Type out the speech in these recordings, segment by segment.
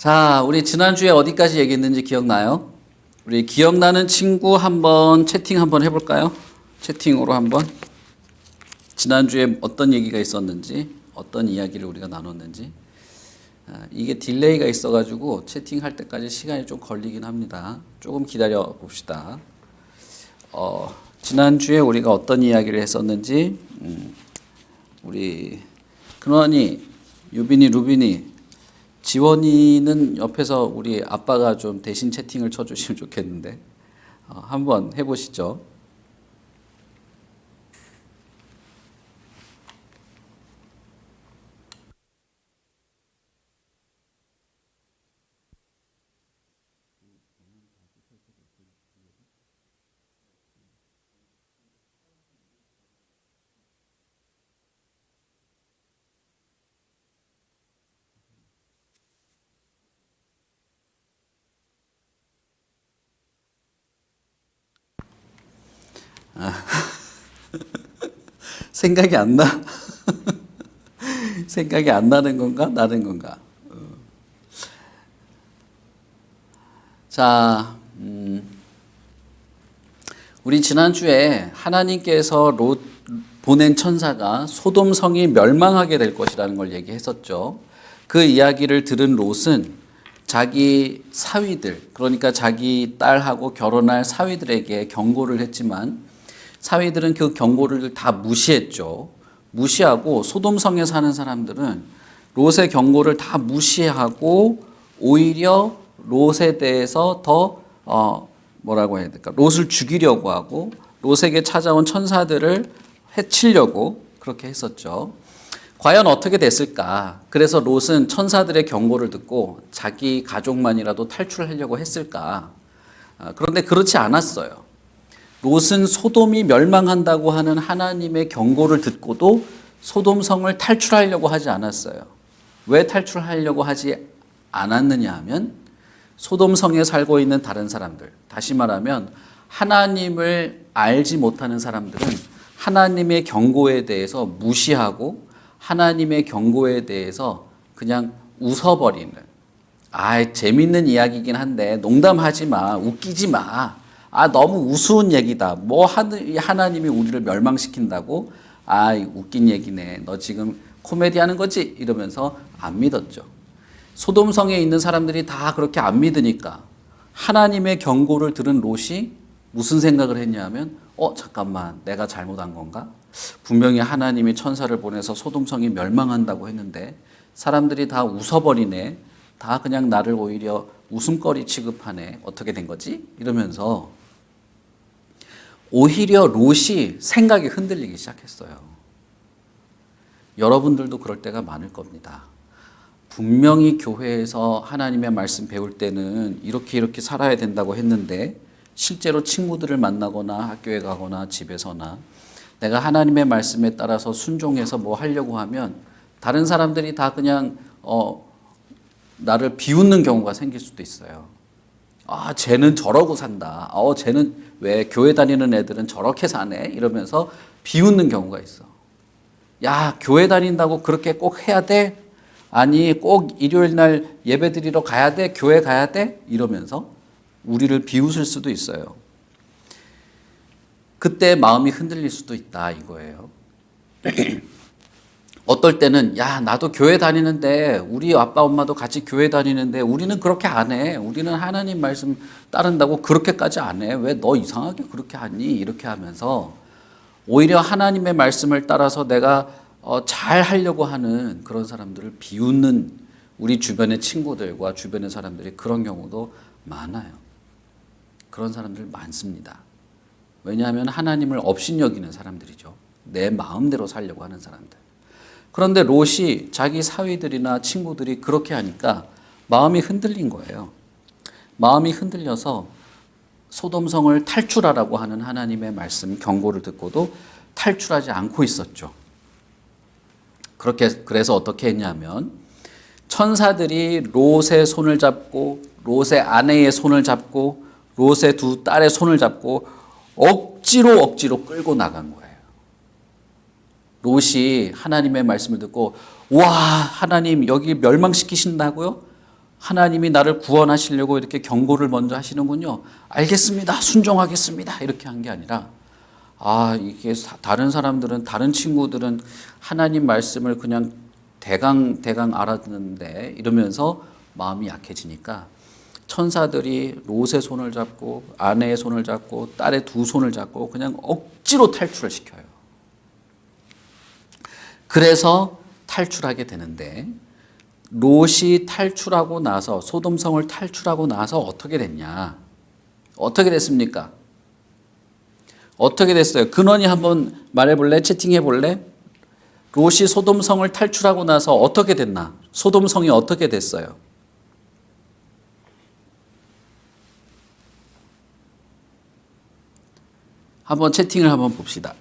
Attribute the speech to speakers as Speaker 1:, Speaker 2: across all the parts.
Speaker 1: 자, 우리 지난주에 어디까지 얘기했는지 기억나요? 우리 기억나는 친구 한번 채팅 한번 해볼까요? 채팅으로 한번. 지난주에 어떤 얘기가 있었는지, 어떤 이야기를 우리가 나눴는지. 아, 이게 딜레이가 있어가지고 채팅할 때까지 시간이 좀 걸리긴 합니다. 조금 기다려 봅시다. 어, 지난주에 우리가 어떤 이야기를 했었는지, 음, 우리 근원이, 유빈이, 루빈이, 지원이는 옆에서 우리 아빠가 좀 대신 채팅을 쳐주시면 좋겠는데, 어, 한번 해보시죠. 생각이 안 나? 생각이 안 나는 건가? 나는 건가? 어. 자, 음, 우리 지난주에 하나님께서 롯 보낸 천사가 소돔 성이 멸망하게 될 것이라는 걸 얘기했었죠. 그 이야기를 들은 롯은 자기 사위들, 그러니까 자기 딸하고 결혼할 사위들에게 경고를 했지만 사위들은 그 경고를 다 무시했죠. 무시하고 소돔성에 사는 사람들은 롯의 경고를 다 무시하고 오히려 롯에 대해서 더 어, 뭐라고 해야 될까? 롯을 죽이려고 하고 롯에게 찾아온 천사들을 해치려고 그렇게 했었죠. 과연 어떻게 됐을까? 그래서 롯은 천사들의 경고를 듣고 자기 가족만이라도 탈출하려고 했을까? 아, 그런데 그렇지 않았어요. 롯은 소돔이 멸망한다고 하는 하나님의 경고를 듣고도 소돔성을 탈출하려고 하지 않았어요. 왜 탈출하려고 하지 않았느냐 하면 소돔성에 살고 있는 다른 사람들, 다시 말하면 하나님을 알지 못하는 사람들은 하나님의 경고에 대해서 무시하고 하나님의 경고에 대해서 그냥 웃어버리는 아, 재밌는 이야기긴 한데 농담하지 마, 웃기지 마. 아, 너무 우스운 얘기다. 뭐 하나님이 우리를 멸망시킨다고? 아, 웃긴 얘기네. 너 지금 코미디 하는 거지? 이러면서 안 믿었죠. 소돔성에 있는 사람들이 다 그렇게 안 믿으니까 하나님의 경고를 들은 롯이 무슨 생각을 했냐면 어, 잠깐만. 내가 잘못한 건가? 분명히 하나님이 천사를 보내서 소돔성이 멸망한다고 했는데 사람들이 다 웃어버리네. 다 그냥 나를 오히려 웃음거리 취급하네. 어떻게 된 거지? 이러면서 오히려 롯이 생각이 흔들리기 시작했어요. 여러분들도 그럴 때가 많을 겁니다. 분명히 교회에서 하나님의 말씀 배울 때는 이렇게 이렇게 살아야 된다고 했는데 실제로 친구들을 만나거나 학교에 가거나 집에서나 내가 하나님의 말씀에 따라서 순종해서 뭐 하려고 하면 다른 사람들이 다 그냥 어 나를 비웃는 경우가 생길 수도 있어요. 아, 쟤는 저러고 산다. 어, 쟤는 왜 교회 다니는 애들은 저렇게 사네? 이러면서 비웃는 경우가 있어. 야, 교회 다닌다고 그렇게 꼭 해야 돼? 아니, 꼭 일요일 날 예배 드리러 가야 돼? 교회 가야 돼? 이러면서 우리를 비웃을 수도 있어요. 그때 마음이 흔들릴 수도 있다, 이거예요. 어떨 때는 야 나도 교회 다니는데 우리 아빠 엄마도 같이 교회 다니는데 우리는 그렇게 안 해. 우리는 하나님 말씀 따른다고 그렇게까지 안 해. 왜 너 이상하게 그렇게 하니? 이렇게 하면서 오히려 하나님의 말씀을 따라서 내가 어, 잘 하려고 하는 그런 사람들을 비웃는 우리 주변의 친구들과 주변의 사람들이 그런 경우도 많아요. 그런 사람들 많습니다. 왜냐하면 하나님을 업신여기는 사람들이죠. 내 마음대로 살려고 하는 사람들. 그런데 롯이 자기 사위들이나 친구들이 그렇게 하니까 마음이 흔들린 거예요. 마음이 흔들려서 소돔성을 탈출하라고 하는 하나님의 말씀 경고를 듣고도 탈출하지 않고 있었죠. 그렇게 그래서 어떻게 했냐면 천사들이 롯의 손을 잡고 롯의 아내의 손을 잡고 롯의 두 딸의 손을 잡고 억지로 억지로 끌고 나간 거예요. 롯이 하나님의 말씀을 듣고 와 하나님 여기 멸망시키신다고요? 하나님이 나를 구원하시려고 이렇게 경고를 먼저 하시는군요. 알겠습니다. 순종하겠습니다. 이렇게 한 게 아니라 아, 이게 사- 다른 사람들은 다른 친구들은 하나님 말씀을 그냥 대강 대강 알아듣는데 이러면서 마음이 약해지니까 천사들이 롯의 손을 잡고 아내의 손을 잡고 딸의 두 손을 잡고 그냥 억지로 탈출을 시켜요. 그래서 탈출하게 되는데 롯이 탈출하고 나서 소돔성을 탈출하고 나서 어떻게 됐냐? 어떻게 됐습니까? 어떻게 됐어요? 근원이 한번 말해 볼래? 채팅해 볼래? 롯이 소돔성을 탈출하고 나서 어떻게 됐나? 소돔성이 어떻게 됐어요? 한번 채팅을 한번 봅시다.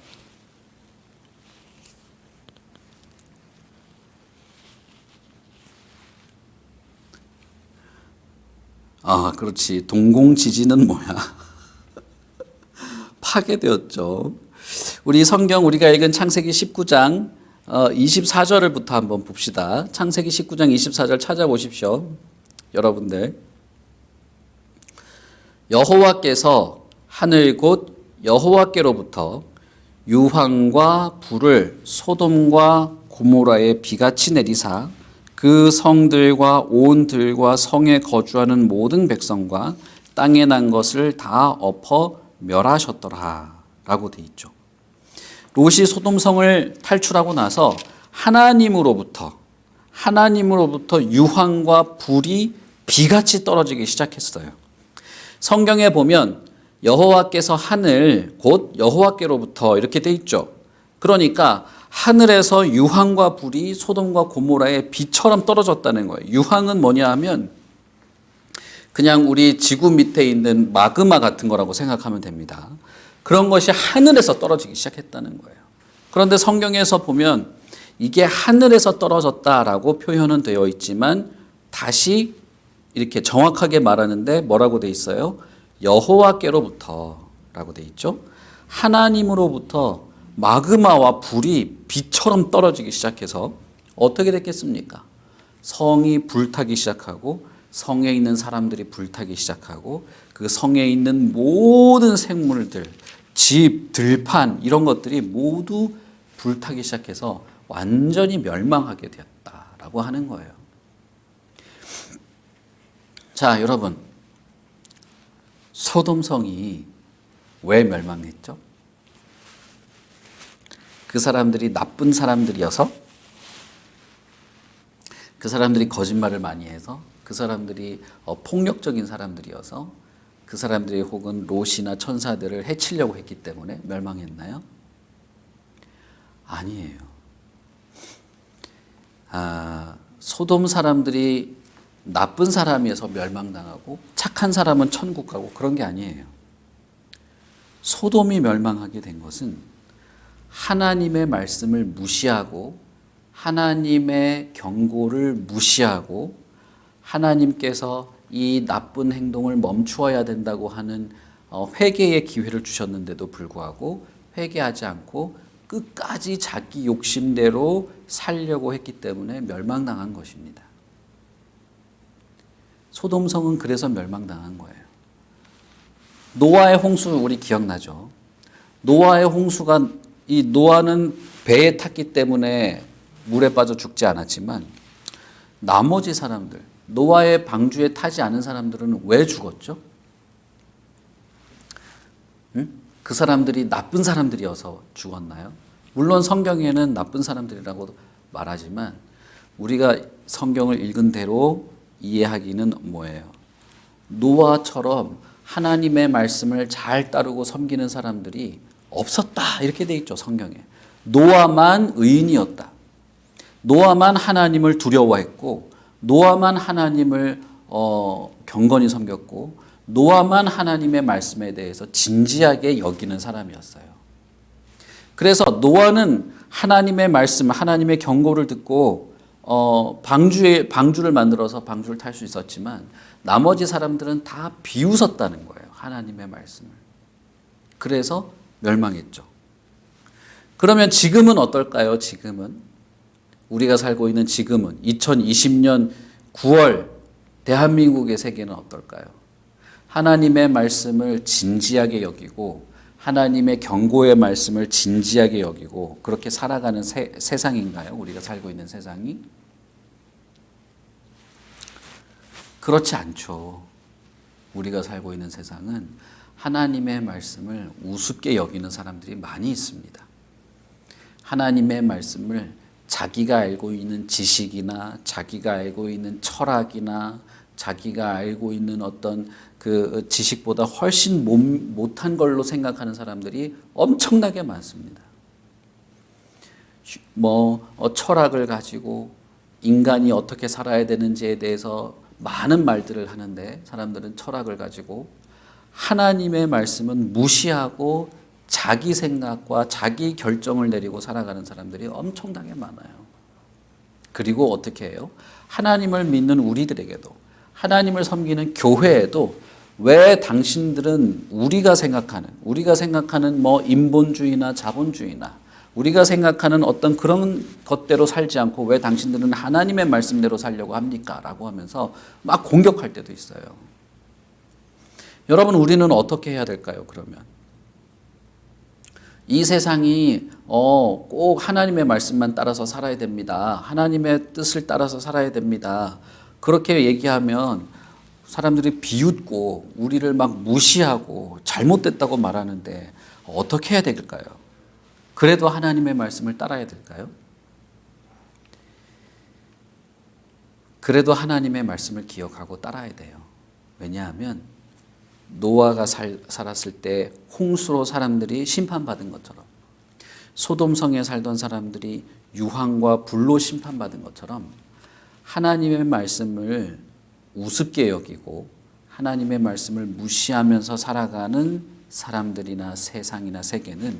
Speaker 1: 아, 그렇지. 동공 지진은 뭐야? 파괴되었죠. 우리 성경 우리가 읽은 창세기 19장 어, 24절을부터 한번 봅시다. 창세기 19장 24절 찾아보십시오. 여러분들. 여호와께서 하늘 곧 여호와께로부터 유황과 불을 소돔과 고모라에 비같이 내리사 그 성들과 온 들과 성에 거주하는 모든 백성과 땅에 난 것을 다 엎어 멸하셨더라 라고 돼 있죠. 롯이 소돔성을 탈출하고 나서 하나님으로부터 하나님으로부터 유황과 불이 비같이 떨어지기 시작했어요. 성경에 보면 여호와께서 하늘 곧 여호와께로부터 이렇게 돼 있죠. 그러니까 하늘에서 유황과 불이 소돔과 고모라에 비처럼 떨어졌다는 거예요. 유황은 뭐냐 하면 그냥 우리 지구 밑에 있는 마그마 같은 거라고 생각하면 됩니다. 그런 것이 하늘에서 떨어지기 시작했다는 거예요. 그런데 성경에서 보면 이게 하늘에서 떨어졌다라고 표현은 되어 있지만 다시 이렇게 정확하게 말하는데 뭐라고 돼 있어요? 여호와께로부터라고 돼 있죠. 하나님으로부터 마그마와 불이 비처럼 떨어지기 시작해서 어떻게 됐겠습니까? 성이 불타기 시작하고 성에 있는 사람들이 불타기 시작하고 그 성에 있는 모든 생물들, 집, 들판 이런 것들이 모두 불타기 시작해서 완전히 멸망하게 되었다라고 하는 거예요. 자, 여러분. 소돔성이 왜 멸망했죠? 그 사람들이 나쁜 사람들이어서 그 사람들이 거짓말을 많이 해서 그 사람들이 어, 폭력적인 사람들이어서 그 사람들이 혹은 롯이나 천사들을 해치려고 했기 때문에 멸망했나요? 아니에요. 아, 소돔 사람들이 나쁜 사람이어서 멸망당하고 착한 사람은 천국 가고 그런 게 아니에요. 소돔이 멸망하게 된 것은 하나님의 말씀을 무시하고 하나님의 경고를 무시하고 하나님께서 이 나쁜 행동을 멈추어야 된다고 하는 어, 회개의 기회를 주셨는데도 불구하고 회개하지 않고 끝까지 자기 욕심대로 살려고 했기 때문에 멸망당한 것입니다. 소돔성은 그래서 멸망당한 거예요. 노아의 홍수 우리 기억나죠? 노아의 홍수가 이 노아는 배에 탔기 때문에 물에 빠져 죽지 않았지만 나머지 사람들 노아의 방주에 타지 않은 사람들은 왜 죽었죠? 응? 그 사람들이 나쁜 사람들이어서 죽었나요? 물론 성경에는 나쁜 사람들이라고 말하지만 우리가 성경을 읽은 대로 이해하기는 뭐예요? 노아처럼 하나님의 말씀을 잘 따르고 섬기는 사람들이 없었다. 이렇게 돼 있죠 성경에. 노아만 의인이었다. 노아만 하나님을 두려워했고 노아만 하나님을 어, 경건히 섬겼고 노아만 하나님의 말씀에 대해서 진지하게 여기는 사람이었어요. 그래서 노아는 하나님의 말씀 하나님의 경고를 듣고 어, 방주에 방주를 만들어서 방주를 탈 수 있었지만 나머지 사람들은 다 비웃었다는 거예요 하나님의 말씀을. 그래서 멸망했죠. 그러면 지금은 어떨까요? 지금은 우리가 살고 있는 지금은 2020년 9월 대한민국의 세계는 어떨까요? 하나님의 말씀을 진지하게 여기고 하나님의 경고의 말씀을 진지하게 여기고 그렇게 살아가는 세, 세상인가요? 우리가 살고 있는 세상이? 그렇지 않죠. 우리가 살고 있는 세상은 하나님의 말씀을 우습게 여기는 사람들이 많이 있습니다. 하나님의 말씀을 자기가 알고 있는 지식이나 자기가 알고 있는 철학이나 자기가 알고 있는 어떤 그 지식보다 훨씬 못, 못한 걸로 생각하는 사람들이 엄청나게 많습니다. 뭐 어, 철학을 가지고 인간이 어떻게 살아야 되는지에 대해서 많은 말들을 하는데 사람들은 철학을 가지고 하나님의 말씀은 무시하고 자기 생각과 자기 결정을 내리고 살아가는 사람들이 엄청나게 많아요. 그리고 어떻게 해요? 하나님을 믿는 우리들에게도 하나님을 섬기는 교회에도 왜 당신들은 우리가 생각하는 우리가 생각하는 뭐 인본주의나 자본주의나 우리가 생각하는 어떤 그런 것대로 살지 않고 왜 당신들은 하나님의 말씀대로 살려고 합니까? 라고 하면서 막 공격할 때도 있어요. 여러분, 우리는 어떻게 해야 될까요, 그러면? 이 세상이 어, 꼭 하나님의 말씀만 따라서 살아야 됩니다. 하나님의 뜻을 따라서 살아야 됩니다. 그렇게 얘기하면 사람들이 비웃고 우리를 막 무시하고 잘못됐다고 말하는데 어떻게 해야 될까요? 그래도 하나님의 말씀을 따라야 될까요? 그래도 하나님의 말씀을 기억하고 따라야 돼요. 왜냐하면 노아가 살, 살았을 때 홍수로 사람들이 심판받은 것처럼 소돔성에 살던 사람들이 유황과 불로 심판받은 것처럼 하나님의 말씀을 우습게 여기고 하나님의 말씀을 무시하면서 살아가는 사람들이나 세상이나 세계는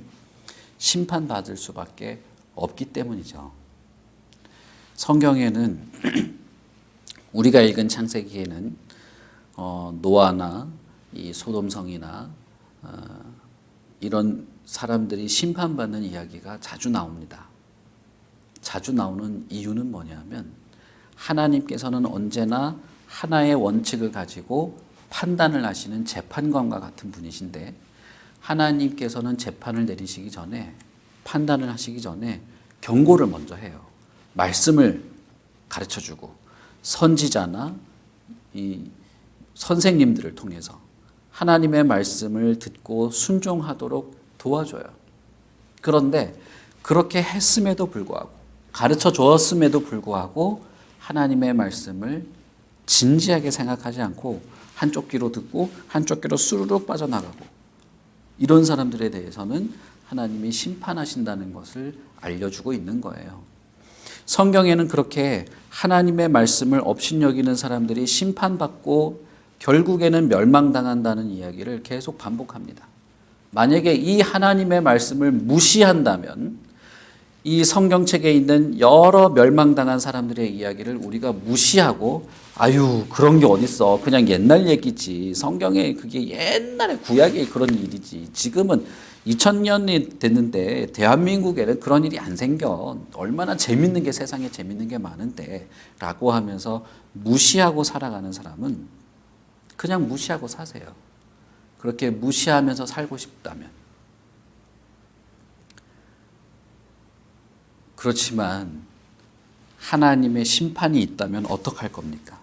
Speaker 1: 심판받을 수밖에 없기 때문이죠. 성경에는 우리가 읽은 창세기에는 어, 노아나 이 소돔성이나 어, 이런 사람들이 심판받는 이야기가 자주 나옵니다. 자주 나오는 이유는 뭐냐면 하나님께서는 언제나 하나의 원칙을 가지고 판단을 하시는 재판관과 같은 분이신데 하나님께서는 재판을 내리시기 전에 판단을 하시기 전에 경고를 먼저 해요. 말씀을 가르쳐 주고 선지자나 이 선생님들을 통해서 하나님의 말씀을 듣고 순종하도록 도와줘요. 그런데 그렇게 했음에도 불구하고 가르쳐 주었음에도 불구하고 하나님의 말씀을 진지하게 생각하지 않고 한쪽 귀로 듣고 한쪽 귀로 수르륵 빠져나가고 이런 사람들에 대해서는 하나님이 심판하신다는 것을 알려주고 있는 거예요. 성경에는 그렇게 하나님의 말씀을 업신여기는 사람들이 심판받고 결국에는 멸망당한다는 이야기를 계속 반복합니다. 만약에 이 하나님의 말씀을 무시한다면 이 성경책에 있는 여러 멸망당한 사람들의 이야기를 우리가 무시하고 아유 그런 게 어딨어. 그냥 옛날 얘기지. 성경에 그게 옛날에 구약에 그런 일이지. 지금은 2000년이 됐는데 대한민국에는 그런 일이 안 생겨. 얼마나 재밌는 게 세상에 재밌는 게 많은데 라고 하면서 무시하고 살아가는 사람은 그냥 무시하고 사세요 그렇게 무시하면서 살고 싶다면 그렇지만 하나님의 심판이 있다면 어떡할 겁니까?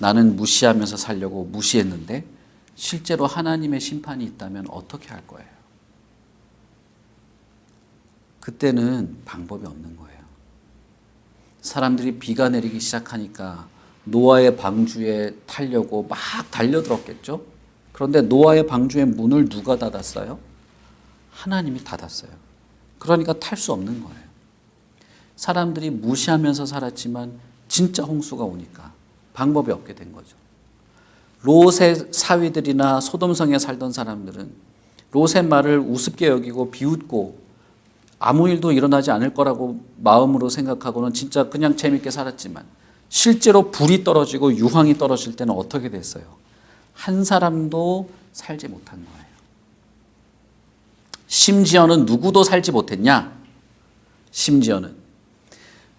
Speaker 1: 나는 무시하면서 살려고 무시했는데 실제로 하나님의 심판이 있다면 어떻게 할 거예요? 그때는 방법이 없는 거예요. 사람들이 비가 내리기 시작하니까 노아의 방주에 타려고 막 달려들었겠죠? 그런데 노아의 방주의 문을 누가 닫았어요? 하나님이 닫았어요. 그러니까 탈 수 없는 거예요. 사람들이 무시하면서 살았지만 진짜 홍수가 오니까 방법이 없게 된 거죠. 롯의 사위들이나 소돔성에 살던 사람들은 롯의 말을 우습게 여기고 비웃고 아무 일도 일어나지 않을 거라고 마음으로 생각하고는 진짜 그냥 재밌게 살았지만 실제로 불이 떨어지고 유황이 떨어질 때는 어떻게 됐어요? 한 사람도 살지 못한 거예요. 심지어는 누구도 살지 못했냐? 심지어는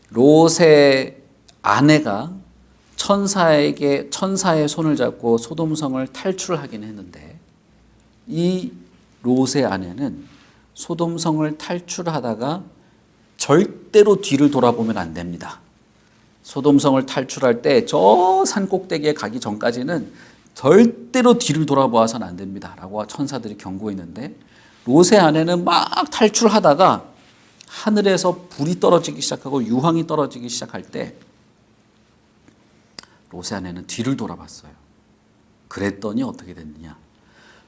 Speaker 1: 롯의 아내가 천사에게 천사의 손을 잡고 소돔성을 탈출하긴 했는데 이 롯의 아내는 소돔성을 탈출하다가 절대로 뒤를 돌아보면 안 됩니다. 소돔성을 탈출할 때 저 산 꼭대기에 가기 전까지는 절대로 뒤를 돌아보아서는 안 됩니다. 라고 천사들이 경고했는데 롯의 아내는 막 탈출하다가 하늘에서 불이 떨어지기 시작하고 유황이 떨어지기 시작할 때 롯의 아내는 뒤를 돌아봤어요. 그랬더니 어떻게 됐느냐?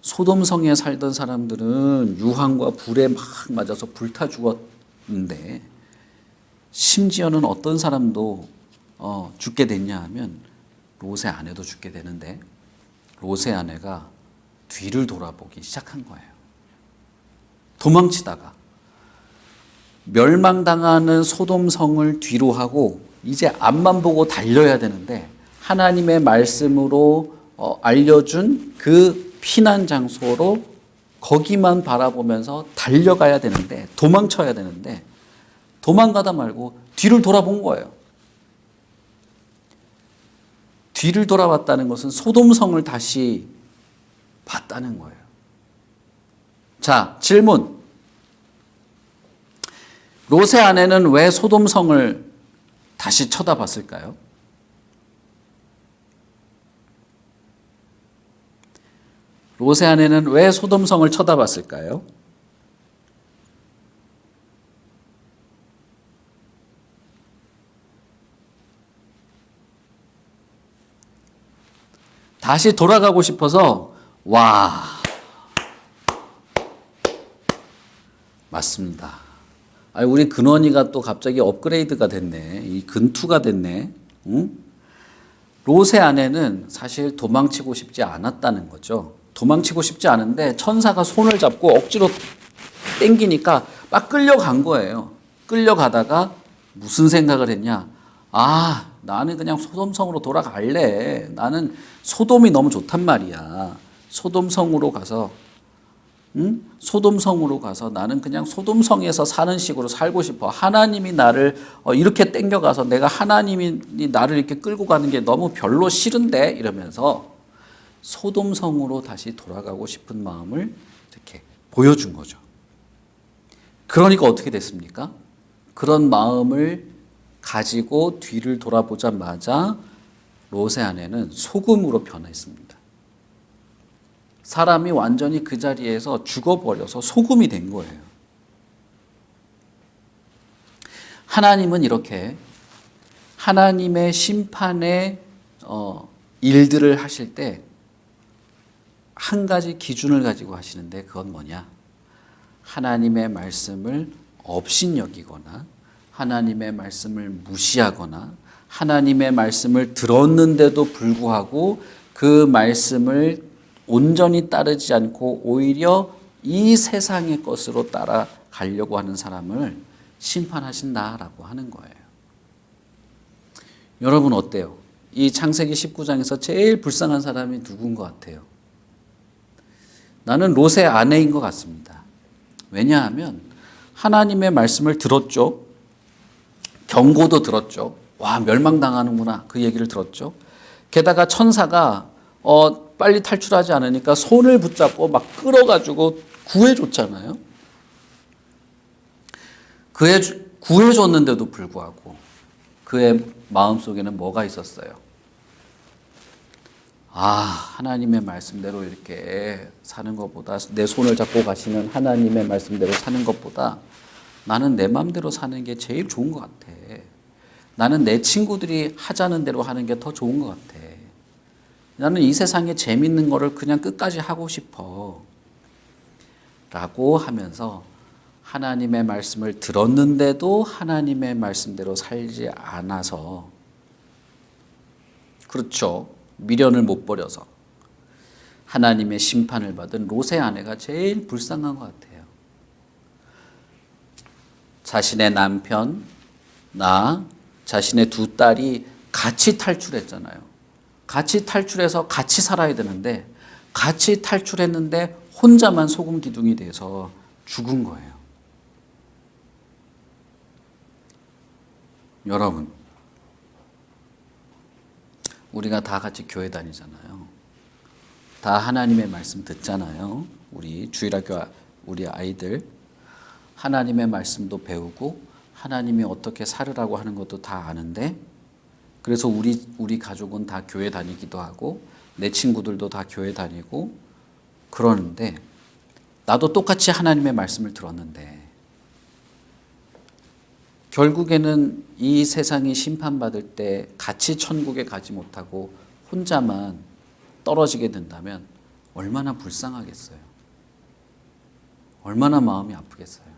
Speaker 1: 소돔성에 살던 사람들은 유황과 불에 막 맞아서 불타 죽었는데 심지어는 어떤 사람도 어, 죽게 됐냐 하면 롯의 아내도 죽게 되는데 롯의 아내가 뒤를 돌아보기 시작한 거예요. 도망치다가 멸망당하는 소돔성을 뒤로 하고 이제 앞만 보고 달려야 되는데 하나님의 말씀으로 어, 알려준 그 피난 장소로 거기만 바라보면서 달려가야 되는데 도망쳐야 되는데 도망가다 말고 뒤를 돌아본 거예요. 뒤를 돌아봤다는 것은 소돔성을 다시 봤다는 거예요. 자, 질문. 롯의 아내는 왜 소돔성을 다시 쳐다봤을까요? 롯의 아내는 왜 소돔성을 쳐다봤을까요? 다시 돌아가고 싶어서 와 맞습니다. 아 우리 근원이가 또 갑자기 업그레이드가 됐네. 이 근투가 됐네. 응? 롯의 아내는 사실 도망치고 싶지 않았다는 거죠. 도망치고 싶지 않은데 천사가 손을 잡고 억지로 땡기니까 막 끌려간 거예요. 끌려가다가 무슨 생각을 했냐? 아, 나는 그냥 소돔성으로 돌아갈래. 나는 소돔이 너무 좋단 말이야. 소돔성으로 가서 응? 소돔성으로 가서 나는 그냥 소돔성에서 사는 식으로 살고 싶어. 하나님이 나를 어, 이렇게 땡겨가서 내가 하나님이 나를 이렇게 끌고 가는 게 너무 별로 싫은데 이러면서 소돔성으로 다시 돌아가고 싶은 마음을 이렇게 보여준 거죠. 그러니까 어떻게 됐습니까? 그런 마음을 가지고 뒤를 돌아보자마자 롯의 아내는 소금으로 변했습니다. 사람이 완전히 그 자리에서 죽어버려서 소금이 된 거예요. 하나님은 이렇게 하나님의 심판의 어, 일들을 하실 때 한 가지 기준을 가지고 하시는데 그건 뭐냐? 하나님의 말씀을 업신여기거나 하나님의 말씀을 무시하거나 하나님의 말씀을 들었는데도 불구하고 그 말씀을 온전히 따르지 않고 오히려 이 세상의 것으로 따라가려고 하는 사람을 심판하신다라고 하는 거예요. 여러분 어때요? 이 창세기 19장에서 제일 불쌍한 사람이 누군 것 같아요? 나는 롯의 아내인 것 같습니다. 왜냐하면 하나님의 말씀을 들었죠. 경고도 들었죠. 와, 멸망당하는구나. 그 얘기를 들었죠. 게다가 천사가 어, 빨리 탈출하지 않으니까 손을 붙잡고 막 끌어가지고 구해줬잖아요. 그해, 구해줬는데도 불구하고 그의 마음속에는 뭐가 있었어요? 아, 하나님의 말씀대로 이렇게 사는 것보다 내 손을 잡고 가시는 하나님의 말씀대로 사는 것보다 나는 내 마음대로 사는 게 제일 좋은 것 같아. 나는 내 친구들이 하자는 대로 하는 게 더 좋은 것 같아. 나는 이 세상에 재밌는 거를 그냥 끝까지 하고 싶어. 라고 하면서 하나님의 말씀을 들었는데도 하나님의 말씀대로 살지 않아서 그렇죠. 미련을 못 버려서 하나님의 심판을 받은 롯의 아내가 제일 불쌍한 것 같아요. 자신의 남편, 나, 자신의 두 딸이 같이 탈출했잖아요. 같이 탈출해서 같이 살아야 되는데 같이 탈출했는데 혼자만 소금 기둥이 돼서 죽은 거예요. 여러분, 우리가 다 같이 교회 다니잖아요. 다 하나님의 말씀 듣잖아요. 우리 주일학교 아- 우리 아이들 하나님의 말씀도 배우고 하나님이 어떻게 살으라고 하는 것도 다 아는데 그래서 우리 우리 가족은 다 교회 다니기도 하고 내 친구들도 다 교회 다니고 그러는데 나도 똑같이 하나님의 말씀을 들었는데 결국에는 이 세상이 심판받을 때 같이 천국에 가지 못하고 혼자만 떨어지게 된다면 얼마나 불쌍하겠어요. 얼마나 마음이 아프겠어요.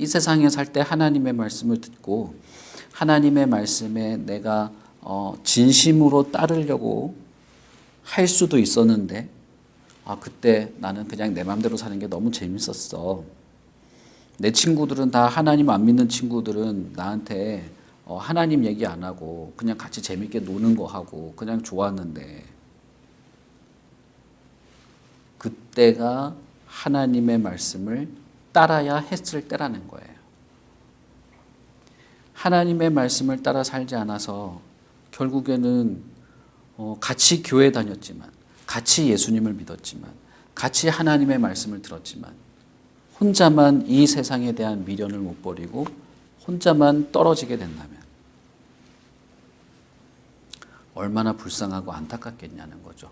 Speaker 1: 이 세상에 살 때 하나님의 말씀을 듣고 하나님의 말씀에 내가 어, 진심으로 따르려고 할 수도 있었는데 아 그때 나는 그냥 내 마음대로 사는 게 너무 재밌었어. 내 친구들은 다 하나님 안 믿는 친구들은 나한테 어, 하나님 얘기 안 하고 그냥 같이 재밌게 노는 거 하고 그냥 좋았는데 그때가 하나님의 말씀을 따라야 했을 때라는 거예요. 하나님의 말씀을 따라 살지 않아서 결국에는 어, 같이 교회 다녔지만, 같이 예수님을 믿었지만, 같이 하나님의 말씀을 들었지만, 혼자만 이 세상에 대한 미련을 못 버리고 혼자만 떨어지게 된다면 얼마나 불쌍하고 안타깝겠냐는 거죠.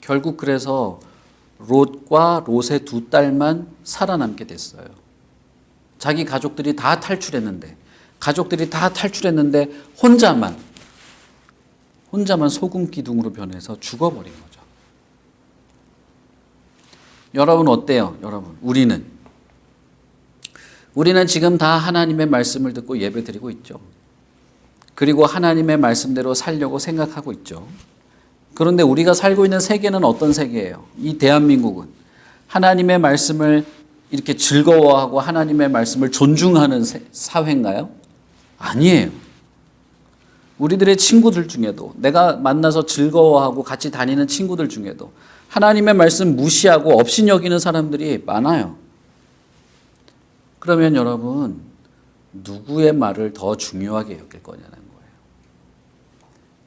Speaker 1: 결국 그래서 롯과 롯의 두 딸만 살아남게 됐어요. 자기 가족들이 다 탈출했는데 가족들이 다 탈출했는데 혼자만 혼자만 소금 기둥으로 변해서 죽어버린 거죠. 여러분 어때요? 여러분 우리는 우리는 지금 다 하나님의 말씀을 듣고 예배 드리고 있죠. 그리고 하나님의 말씀대로 살려고 생각하고 있죠. 그런데 우리가 살고 있는 세계는 어떤 세계예요? 이 대한민국은 하나님의 말씀을 이렇게 즐거워하고 하나님의 말씀을 존중하는 세- 사회인가요? 아니에요. 우리들의 친구들 중에도 내가 만나서 즐거워하고 같이 다니는 친구들 중에도 하나님의 말씀 무시하고 없인 여기는 사람들이 많아요. 그러면 여러분 누구의 말을 더 중요하게 여길 거냐는.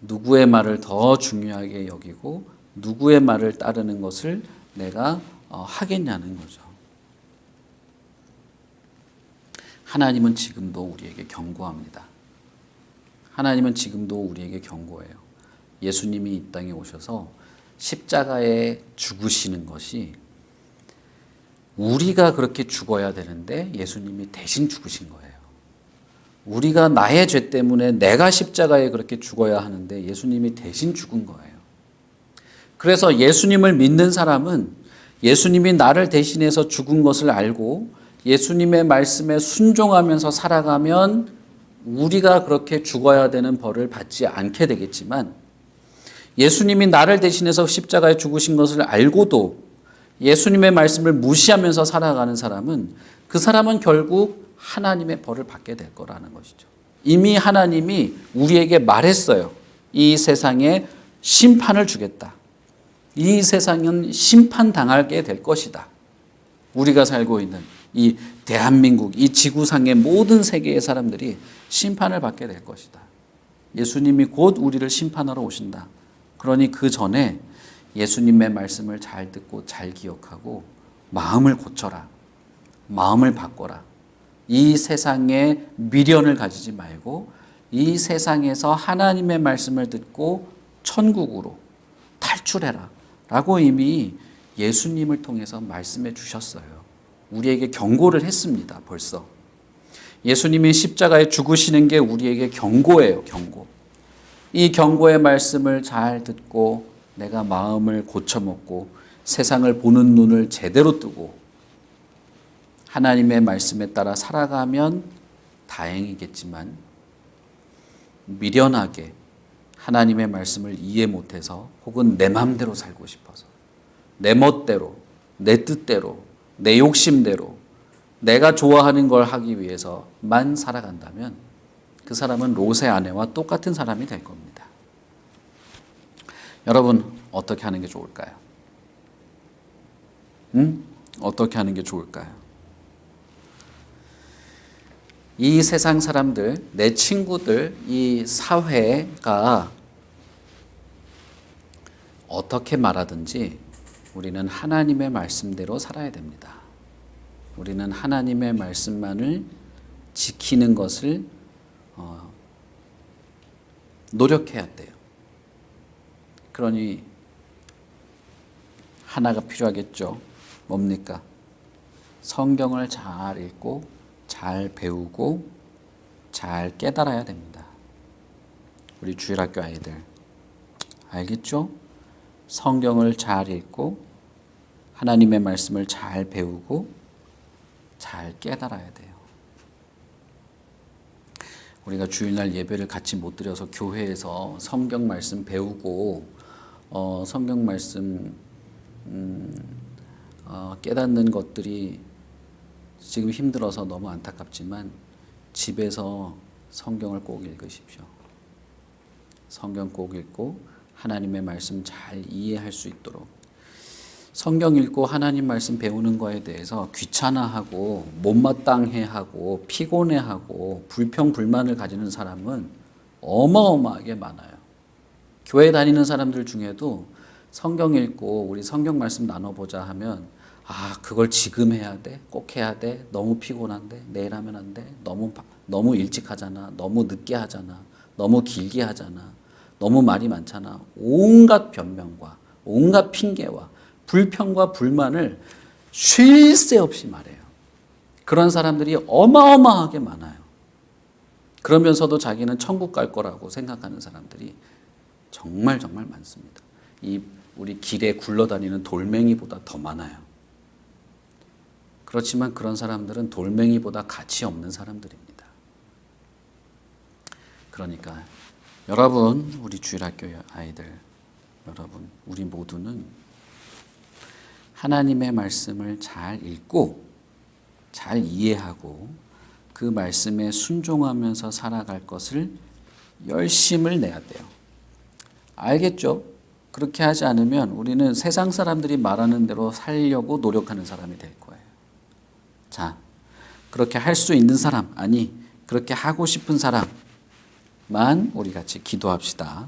Speaker 1: 누구의 말을 더 중요하게 여기고 누구의 말을 따르는 것을 내가 어, 하겠냐는 거죠. 하나님은 지금도 우리에게 경고합니다. 하나님은 지금도 우리에게 경고해요. 예수님이 이 땅에 오셔서 십자가에 죽으시는 것이 우리가 그렇게 죽어야 되는데 예수님이 대신 죽으신 거예요. 우리가 나의 죄 때문에 내가 십자가에 그렇게 죽어야 하는데 예수님이 대신 죽은 거예요. 그래서 예수님을 믿는 사람은 예수님이 나를 대신해서 죽은 것을 알고 예수님의 말씀에 순종하면서 살아가면 우리가 그렇게 죽어야 되는 벌을 받지 않게 되겠지만 예수님이 나를 대신해서 십자가에 죽으신 것을 알고도 예수님의 말씀을 무시하면서 살아가는 사람은 그 사람은 결국 하나님의 벌을 받게 될 거라는 것이죠. 이미 하나님이 우리에게 말했어요. 이 세상에 심판을 주겠다. 이 세상은 심판당하게 될 것이다. 우리가 살고 있는 이 대한민국, 이 지구상의 모든 세계의 사람들이 심판을 받게 될 것이다. 예수님이 곧 우리를 심판하러 오신다. 그러니 그 전에 예수님의 말씀을 잘 듣고 잘 기억하고 마음을 고쳐라. 마음을 바꿔라. 이 세상에 미련을 가지지 말고 이 세상에서 하나님의 말씀을 듣고 천국으로 탈출해라. 라고 이미 예수님을 통해서 말씀해 주셨어요. 우리에게 경고를 했습니다. 벌써. 예수님이 십자가에 죽으시는 게 우리에게 경고예요. 경고. 이 경고의 말씀을 잘 듣고 내가 마음을 고쳐먹고 세상을 보는 눈을 제대로 뜨고 하나님의 말씀에 따라 살아가면 다행이겠지만 미련하게 하나님의 말씀을 이해 못해서 혹은 내 마음대로 살고 싶어서 내 멋대로 내 뜻대로 내 욕심대로 내가 좋아하는 걸 하기 위해서만 살아간다면 그 사람은 롯의 아내와 똑같은 사람이 될 겁니다. 여러분 어떻게 하는 게 좋을까요? 응? 어떻게 하는 게 좋을까요? 이 세상 사람들, 내 친구들, 이 사회가 어떻게 말하든지 우리는 하나님의 말씀대로 살아야 됩니다. 우리는 하나님의 말씀만을 지키는 것을 어, 노력해야 돼요. 그러니 하나가 필요하겠죠. 뭡니까? 성경을 잘 읽고 잘 배우고 잘 깨달아야 됩니다. 우리 주일학교 아이들 알겠죠? 성경을 잘 읽고 하나님의 말씀을 잘 배우고 잘 깨달아야 돼요. 우리가 주일날 예배를 같이 못 드려서 교회에서 성경 말씀 배우고 어, 성경 말씀 음, 어, 깨닫는 것들이 지금 힘들어서 너무 안타깝지만 집에서 성경을 꼭 읽으십시오. 성경 꼭 읽고 하나님의 말씀 잘 이해할 수 있도록 성경 읽고 하나님 말씀 배우는 거에 대해서 귀찮아하고 못마땅해하고 피곤해하고 불평불만을 가지는 사람은 어마어마하게 많아요. 교회 다니는 사람들 중에도 성경 읽고 우리 성경 말씀 나눠보자 하면 아 그걸 지금 해야 돼, 꼭 해야 돼, 너무 피곤한데 내일 하면 안 돼, 너무 바- 너무 일찍 하잖아, 너무 늦게 하잖아, 너무 길게 하잖아, 너무 말이 많잖아. 온갖 변명과 온갖 핑계와 불평과 불만을 쉴 새 없이 말해요. 그런 사람들이 어마어마하게 많아요. 그러면서도 자기는 천국 갈 거라고 생각하는 사람들이 정말 정말 많습니다. 이 우리 길에 굴러다니는 돌멩이보다 더 많아요. 그렇지만 그런 사람들은 돌멩이보다 가치 없는 사람들입니다. 그러니까 여러분, 우리 주일학교 아이들, 여러분, 우리 모두는 하나님의 말씀을 잘 읽고 잘 이해하고 그 말씀에 순종하면서 살아갈 것을 열심을 내야 돼요. 알겠죠? 그렇게 하지 않으면 우리는 세상 사람들이 말하는 대로 살려고 노력하는 사람이 될 거예요. 자, 그렇게 할 수 있는 사람, 아니, 그렇게 하고 싶은 사람만 우리 같이 기도합시다.